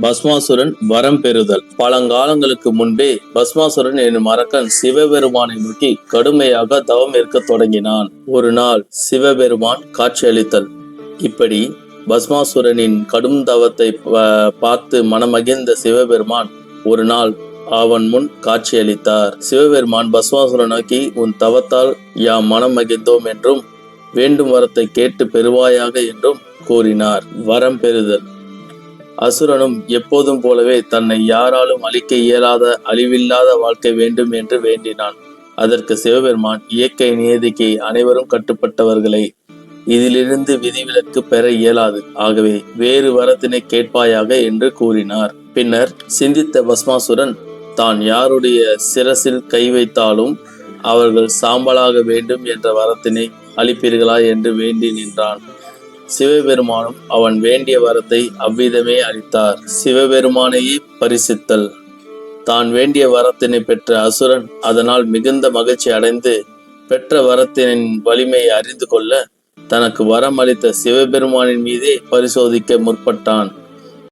பஸ்மாசுரன் வரம் பெறுதல். பழங்காலங்களுக்கு முன்பே பஸ்மாசுரன் என்னும் அரக்கன் சிவபெருமானை நோக்கி கடுமையாக தவம் இருக்க தொடங்கினான். ஒரு நாள் சிவபெருமான் காட்சியளித்தல். இப்படி பஸ்மாசுரனின் கடும் தவத்தை பார்த்து மனமகிழ்ந்த சிவபெருமான் ஒரு நாள் அவன் முன் காட்சியளித்தார். சிவபெருமான் பஸ்மாசுரன் நோக்கி உன் தவத்தால் யாம் மனம் மகிழ்ந்தோம் என்றும் வேண்டும் வரத்தை கேட்டு பெறுவாயாக என்றும் கூறினார். வரம் பெறுதல். அசுரனும் எப்போதும் போலவே தன்னை யாராலும் அழிக்க இயலாத அழிவில்லாத வாழ்க்கை வேண்டும் என்று வேண்டினான். அதற்கு சிவபெருமான் இயற்கை நியதிக்கு அனைவரும் கட்டுப்பட்டவர்களே இதிலிருந்து விதிவிலக்கு பெற இயலாது. ஆகவே வேறு வரத்தினை கேட்பாயாக என்று கூறினார். பின்னர் சிந்தித்த பஸ்மாசுரன் தான் யாருடைய சிரசில் கை வைத்தாலும் அவர்கள் சாம்பலாக வேண்டும் என்ற வரத்தினை அளிப்பீர்களா? என்று வேண்டி நின்றான். சிவபெருமானும் அவன் வேண்டிய வரத்தை அவ்விதமே அளித்தார். சிவபெருமானையே பரிசித்தல். தான் வேண்டிய வரத்தினை பெற்ற அசுரன் அதனால் மிகுந்த மகிழ்ச்சி அடைந்து பெற்ற வரத்தினின் வலிமையை அறிந்து கொள்ள தனக்கு வரம் அளித்த சிவபெருமானின் மீதே பரிசோதிக்க முற்பட்டான்.